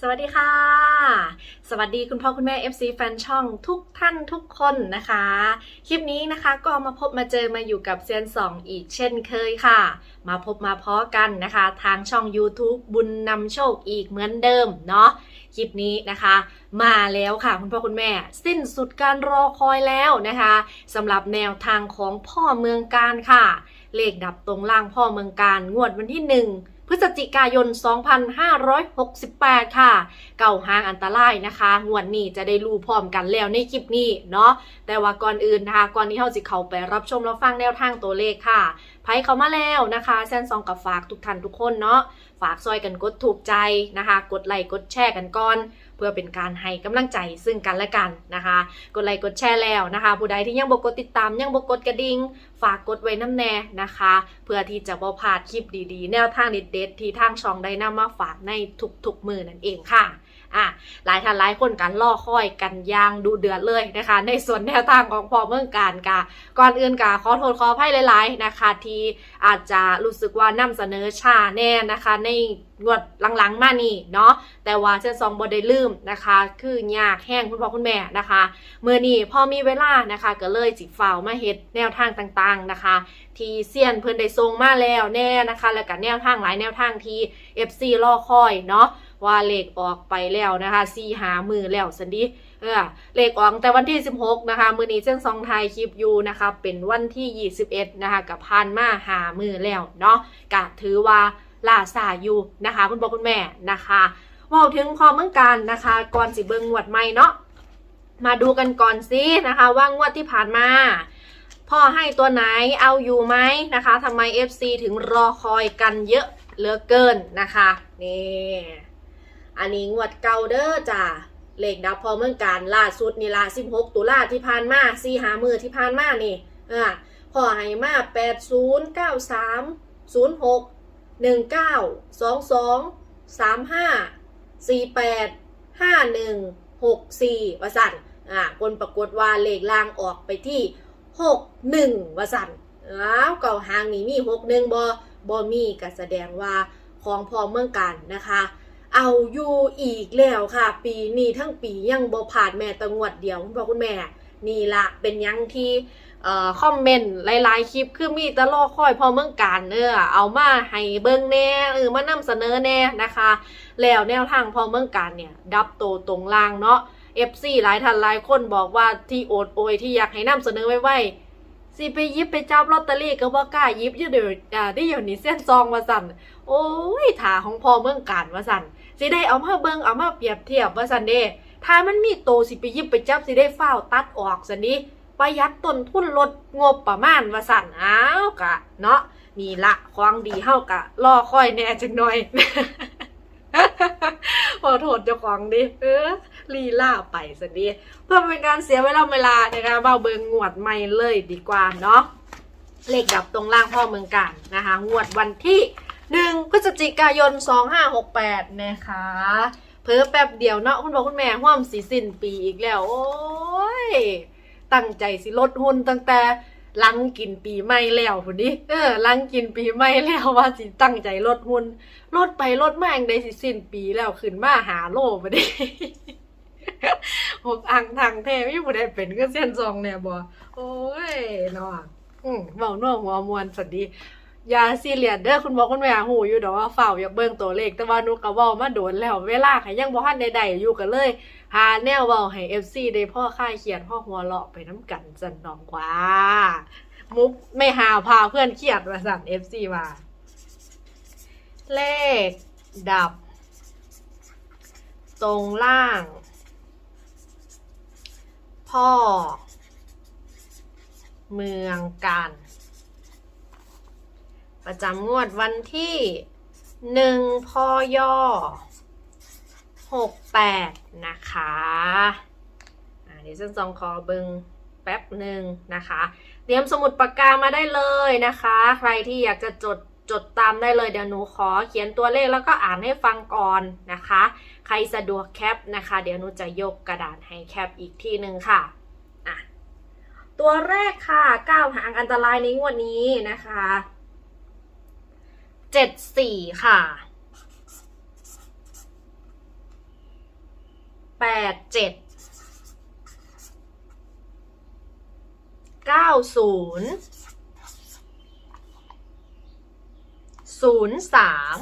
สวัสดีค่ะ สวัสดีคุณพ่อคุณแม่ FC แฟนช่องทุกท่านทุกคนนะคะ คลิปนี้นะคะก็มาพบมาเจอมาอยู่กับเซียนสองอีกเช่นเคยค่ะ มาพบมาพาะกันนะคะ ทางช่อง YouTube บุญนำโชคอีกเหมือนเดิมเนาะคลิปนี้นะคะ มาแล้วค่ะคุณพ่อคุณแม่ สิ้นสุดการรอคอยแล้วนะคะสำหรับแนวทางของพ่อเมืองการค่ะ เลขดับตรงล่างพ่อเมืองการงวดวันที่หนึ่ง พฤศจิกายน 2568 ค่ะ เก่าหางอันตรายนะคะงวดนี้จะได้รู้พร้อมกันแล้วในคลิปนี้เนาะแต่ว่าก่อนอื่นนะคะก่อนที่เราจะเข้าไปรับชมรับฟังแนวทางตัวเลขค่ะไพ่เข้ามาแล้วนะคะแซนซองกับฝากทุกท่านทุกคนเนาะฝากซอยกันกดถูกใจนะคะ กดไลค์กดแชร์กันก่อน เพื่อเป็นการให้กำลังใจซึ่งกันและกันนะคะ กดไลค์กดแชร์แล้วนะคะ ผู้ใดที่ยังบ่กดติดตามยังบ่กดกระดิ่งฝากกดไว้น้ำแน่นะคะ เพื่อที่จะบ่พลาดคลิปดีๆ แนวทางเด็ดๆที่ทางช่องได้นำมาฝากในทุกๆมือนั่นเองค่ะ อะหลายท่านหลายคนกันล่อค่อยกันยางดูเดือดเลยนะคะ ในส่วนแนวทางของพอเมืองการกะก่อนอื่นกะขอโทษขออภัยหลายๆนะคะที่อาจจะรู้สึกว่านำเสนอชาแน่นะคะ ในงวดหลังๆมานี่เนาะแต่ว่าเช่นซองบอได้ลืมนะคะ คือยากแห้งคุณพ่อคุณแม่นะคะเมื่อนี้พอมีเวลานะคะก็เลยจิฝ่าวมาเฮ็ดแนวทางต่างๆนะคะ ที่เซียนเพิ่นได้ทรงมาแล้วแน่นะคะ แล้วก็แนวทางหลายแนวทางที่ FC รอคอยเนาะ ว่าเลขออกไปแล้วนะคะสี่หามือแล้วสันดิเออเลขออกแต่วันที่ 16 นะคะ มือนี้เส้นซองไทยคลิปอยู่นะคะเป็นวันที่ 21 นะคะกับพันมาหามือแล้วเนาะกะถือว่าลาซาอยู่นะคะ คุณพ่อคุณแม่นะคะว่าถึงพอเมืองการนะคะ ก่อนสิเบิงงวดใหม่เนาะมาดูกันก่อนสินะคะว่างวดที่ผ่านมาพ่อให้ตัวไหนเอาอยู่ไหมนะคะทำไม FC ถึงรอคอยกันเยอะเหลือเกินนะคะนี่ อันนี้งวดเก่าเด้อจ้ะเลขดับพอเมืองการล่าสุดนี่ละ16 ตุลาที่ผ่านมาสี่หามือที่ผ่านมานี่อ่าพอให้มา 80 93 06 19 22 35 48 51 64ว่าสั่นอ่าคนปรากฏว่าเลขล่างออกไปที่ 61ว่าสั่นอ้าวเก่าหางนี่มี 61บ่บ่มีก็แสดงว่าของพอเมืองการนะคะ เอาอยู่อีกแล้วค่ะ ปีนี้ทั้งปียังบ่ผ่านแม่แตะงวดเดียวคุณพ่อคุณแม่ นี่ละเป็นยังที่เอ่อคอมเมนต์หลายๆคลิปคือมีตะลอคอยพอเมืองการเนอเอามาให้เบิ่งแน่เออมานำเสนอแน่นะคะ แล้วแนวทางพอเมืองการเนี่ย ดับโตตรงล่างเนาะ FC หลายท่านหลายคนบอกว่าที่โอดโอยที่อยากให้นำเสนอไว้ๆสิไปยิบไปจับลอตเตอรี่ก็บ่กล้ายิบอยู่เดี๋ยวอ่าที่อยู่นี่เส้นซองว่าสั่น โอ้ยถาของพอเมืองการว่าสั่น สิได้เอามาเบิงเอามาเปรียบเทียบว่าสันเดถ้ามันมีโตสิไปยิบไปจับสิได้ฟ้าตัดออกสันนี้ประหยัดต้นทุนลดงบประมาณว่าสันอ้าวกะ เนาะนี่ละของดีเฮากะรอคอยแน่จังหน่อยขอโทษเจ้าของดิเออลีล่าไปสันดีเพื่อเป็นการเสียเวลาเวลานะคะมาเบิงงวดใหม่เลยดีกว่าเนาะเลขดับตรงล่างพ่อเมืองการนะคะ งวดวันที่ หนึ่งพฤศจิกายน 2568 นะคะ เพิ่แป๊บเดียวเนาะคุณพ่อคุณแม่ห่วมสีสิ้นปีอีกแล้ว โอ้ย ตั้งใจสิลดหุ่นตั้งแต่ลังกินปีใหม่แล้วพุ่นดิเออลังกินปีใหม่แล้วว่าสิตั้งใจลดหุ่นลดไปลดมาอย่างใดสิสิ้นปีแล้วขึ้นมาหาโลบ่ได้หกอังทางเทไม่ผู้ใดเป็นก็เส้นซองเนี่ยบ่โอ้ยเนาะอืมเว้าน่วหัวมวนสวัสดี อย่าซีเรียสเด้อคุณบอกคุณแม่หูอยู่ดอกว่าเฝ่าอยากเบิ่งตัวเลขแต่ว่านูก็เว้ามาโดนแล้ว เวลาค่ะยังบ่ทันใดๆอยู่กันเลย หาแนวเว้าให้ FC ได้พ่อค่ายเขียนพ่อหัวเราะไปน้ำกันจันน้องกว่า มุกไม่หาพาเพื่อนเครียดว่าสั่น FC ว่าเลขดับ ตรงล่าง พ่อ เมืองการ ประจำงวดวันที่หนึ่งพยหกแปดนะคะเดี๋ยวฉันจองคอเบิงแป๊บหนึ่งนะคะเตรียมสมุดปากกามาได้เลยนะคะ ใครที่อยากจะจดจดตามได้เลยเดี๋ยวหนูขอเขียนตัวเลขแล้วก็อ่านให้ฟังก่อนนะคะ ใครสะดวกแคปนะคะ เดี๋ยวหนูจะยกกระดาษให้แคปอีกทีหนึ่งค่ะอะ ตัวแรกค่ะก้าวหางอันตรายในงวดนี้นะคะ เจ็ดสี่ค่ะแปดเจ็ดเก้าศูนย์ศูนย์สาม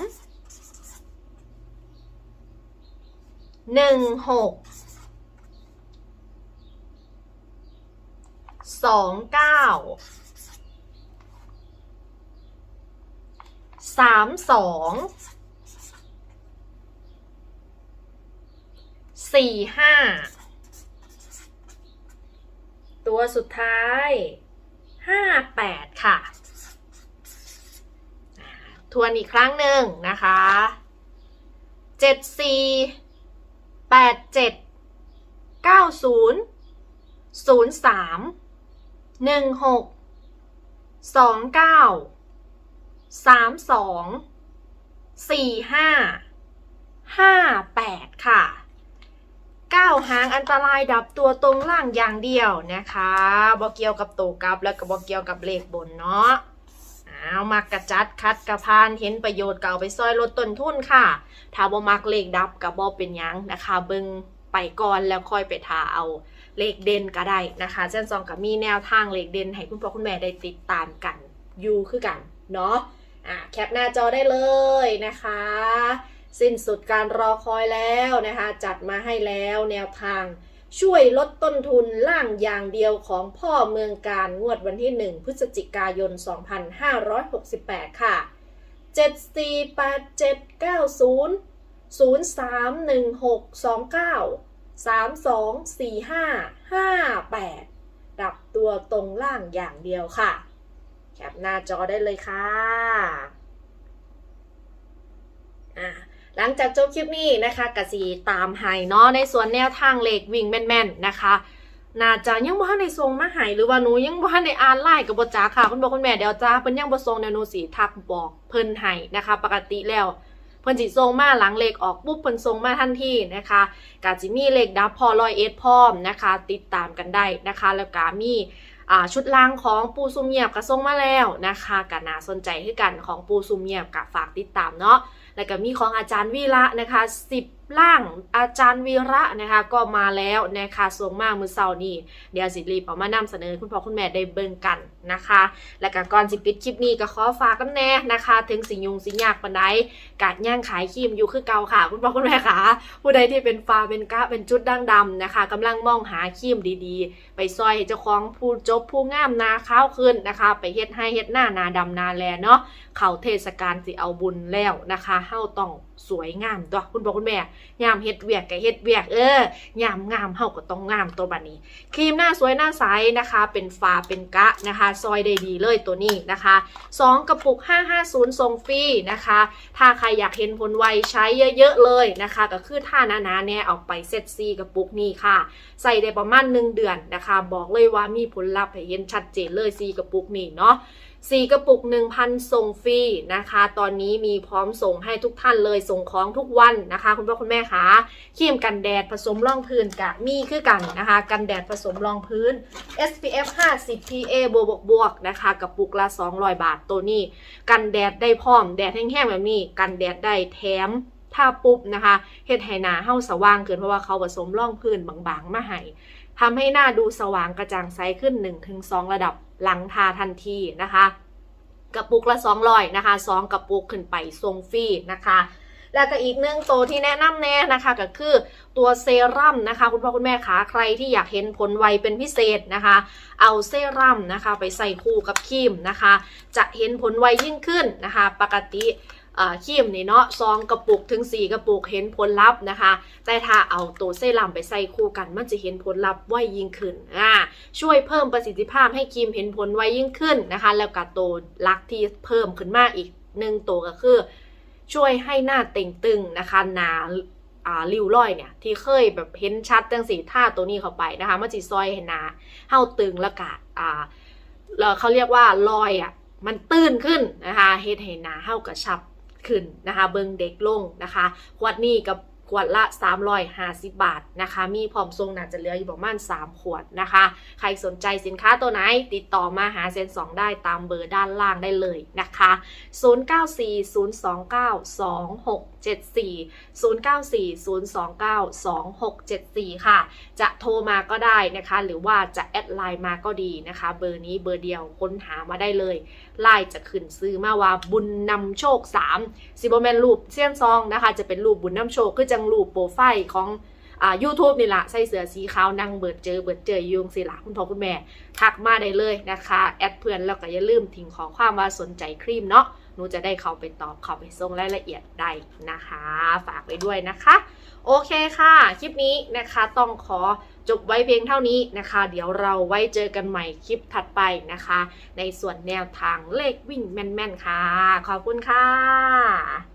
หนึ่งหกสองเก้า สามสองสี่ห้าตัวสุดท้ายห้าแปดค่ะ ทวนอีกครั้งหนึ่งนะคะเจ็ดสี่แปดเจ็ดเก้าศูนย์ศูนย์สามหนึ่งหกสองเก้า สามสองสี่ห้าห้าแปดค่ะเก้าหางอันตรายดับตัวตรงล่างอย่างเดียวนะคะบอกเกี่ยวกับโตกับแล้วก็บอกเกี่ยวกับเลขบนเนาะเอามากระจัดคัดกระพานเห็นประโยชน์เก่าไปซอยลดต้นทุนค่ะถ้าบ่มักเลขดับกับบอเป็นยังนะคะเบิงไปก่อนแล้วค่อยไปทาเอาเลขเด่นก็ได้นะคะเส้นซองกับมีแนวทางเลขเด่นให้คุณพ่อคุณแม่ได้ติดตามกันอยู่คือกันเนาะ อะแคปหน้าจอได้เลยนะคะ สิ้นสุดการรอคอยแล้วนะคะ จัดมาให้แล้วแนวทางช่วยลดต้นทุนล่างอย่างเดียวของพ่อเมืองการงวดวันที่ 1 พฤศจิกายน 2568 ค่ะเจ็ดสี่แปดเจ็ดเก้าศูนย์ศูนย์สามหนึ่งหกสองเก้าสามสองสี่ห้าห้าแปดดับตัวตรงล่างอย่างเดียวค่ะ แคปหน้าจอได้เลยค่ะอ่าหลังจากจบคลิปนี้นะคะกสีตามให้เนาะในส่วนแนวทางเลขวิ่งแม่นๆนะคะน่าจะยังบ่ทันในทรงมาให้หรือว่าหนูยังบ่ทันในอ่านไลน์กับบ่จ้าค่ะคุณพ่อคุณแม่เดี๋ยวจ้าเพิ่นยังบ่ส่งเดี๋ยวหนูสีทักบอกเพิ่นให้นะคะ ปกติแล้ว เพิ่นสิทรงมาหลังเลขออกปุ๊บเพิ่นทรงมาทันทีนะคะกาจิมีเลขดับพอลอยเอ็ดพร้อมนะคะ ติดตามกันได้นะคะ แล้วกามีชุดลางของปูซุมเงียบกระทรงมาแล้วนะคะกันนาสนใจให้กันของปูซุมเงียบก็ฝากติดตามเนาะแล้วก็มีของอาจารย์วีระนะคะ10ล่างอาจารย์วีระนะคะก็มาแล้วนะคะส่งมากมือเสาร์นี้เดี๋ยวสิรีบเอามานำเสนอคุณพ่อคุณแม่ได้เบิ่งกันนะคะ และก็ก่อนสิปิดคลิปนี้ก็ขอฝากกันแน่นะคะ ถึงสิยุงสิยากปานใดกาดย่างขายครีมอยู่คือเก่าค่ะ คุณพ่อคุณแม่ค่ะผู้ใดที่เป็นฟ้าเป็นกะเป็นจุดด่างดำนะคะกำลังมองหาครีมดีๆ ไปซอยเจ้าของผู้จบผู้งามนาข้าวขึ้นนะคะ ไปเฮ็ดให้เฮ็ดหน้านาดำนาแลเนาะเขาเทศกาลสิเอาบุญแล้วนะคะเฮาต้องสวยงามตัวคุณพ่อคุณแม่ยามเฮ็ดเวียกก็เฮ็ดเวียกเออยามงามเฮาก็ต้องงามตัวบัดนี้ ครีมหน้าสวยหน้าใสนะคะ เป็นฟ้าเป็นกะนะคะ ซอยได้ดีเลยตัวนี้นะคะ 2 กระปุก 550ส่งฟรีนะคะ ถ้าใครอยากเห็นผลไวใช้เยอะๆเลยนะคะ ก็คือท่าหนาๆเนี่ยเอาไปเซตซีกระปุกนี้ค่ะ ใส่ได้ประมาณ 1 เดือนนะคะ บอกเลยว่ามีผลลัพธ์ให้เห็นชัดเจนเลยซีกระปุกนี้เนาะ สี่กระปุก 1,000 ส่งฟรีนะคะ ตอนนี้มีพร้อมส่งให้ทุกท่านเลยส่งของทุกวันนะคะ คุณพ่อคุณแม่คะครีมกันแดดผสมรองพื้นกะมีคือกันนะคะ กันแดดผสมรองพื้น SPF 50 PA บวกบวกบวกนะคะ กระปุกละ 200 บาทตัวนี้ กันแดดได้พร้อม แดดแห้งๆแบบนี้ กันแดดได้แถมถ้าปุ๊บนะคะเฮ็ดให้หนาเฮาสว่างขึ้นเพราะว่าเขาผสมรองพื้นบางๆ มาให้ ทำให้หน้าดูสว่างกระจ่างใสขึ้น 1-2 ระดับหลังทาทันทีนะคะ กระปุกละ200นะคะ2กระปุกขึ้นไปทรงฟรีนะคะแล้วก็อีกหนึ่งตัวที่แนะนำแน่นะคะก็คือตัวเซรั่มนะคะ คุณพ่อคุณแม่คะใครที่อยากเห็นผลไวเป็นพิเศษนะคะ เอาเซรั่มนะคะ ไปใส่คู่กับครีมนะคะ จะเห็นผลไวยิ่งขึ้นนะคะ ปกติ อ่าครีมนี่เนาะซองกระปุกถึง 4 กระปุกเห็นผลลัพธ์นะคะ แต่ถ้าเอาตัวเซรั่มไปใส่คู่กัน มันจะเห็นผลลัพธ์ไวยิ่งขึ้นอ่าช่วยเพิ่มประสิทธิภาพให้ครีมเห็นผลไวยิ่งขึ้นนะคะ แล้วก็ตัวลักที่เพิ่มขึ้นมากอีกหนึ่งตัวก็คือ ช่วยให้หน้าเต่งตึงนะคะหนาอ่าริ้วรอยเนี่ยที่เคยแบบเห็นชัดจังสีท่าตัวนี้เข้าไปนะคะมันจะซอยให้หนาเฮาตึงแล้วก็อ่าเราเขาเรียกว่ารอยอะมันตื้นขึ้นนะคะเฮ็ดให้หนาเฮากระชับ ขึ้นนะคะเบิงเด็กลงนะคะขวดนี้กับขวดละ 350 บาทนะคะ มีพร้อมทรงน่าจะเหลืออยู่ประมาณ 3 ขวดนะคะ ใครสนใจสินค้าตัวไหน ติดต่อมาหาเซนสองได้ตามเบอร์ด้านล่างได้เลยนะคะ 0940292674 ค่ะ จะโทรมาก็ได้นะคะ หรือว่าจะแอดไลน์มาก็ดีนะคะ เบอร์นี้เบอร์เดียวค้นหามาได้เลยไลน์จะขึ้นซื้อมาว่าบุญนำโชค3ซิโบแมนรูปเซียนซองนะคะ จะเป็นรูปบุญนำโชคคือจังรูปโปรไฟล์ของ อ่า YouTube นี่ละใส่เสื้อสีขาวนั่งเบิดเจอเบิดเจออยุงสิละคุณพ่อคุณแม่ทักมาได้เลยนะคะ แอดเพื่อนแล้วก็อย่าลืมทิ้งขอความว่าสนใจครีมเนาะหนูจะได้เข้าไปตอบเข้าไปส่งรายละเอียดได้นะคะ ฝากไว้ด้วยนะคะ โอเคค่ะ คลิปนี้นะคะต้องขอจบไว้เพียงเท่านี้นะคะ เดี๋ยวเราไว้เจอกันใหม่คลิปถัดไปนะคะ ในส่วนแนวทางเลขวิ่งแม่นๆค่ะ ขอบคุณค่ะ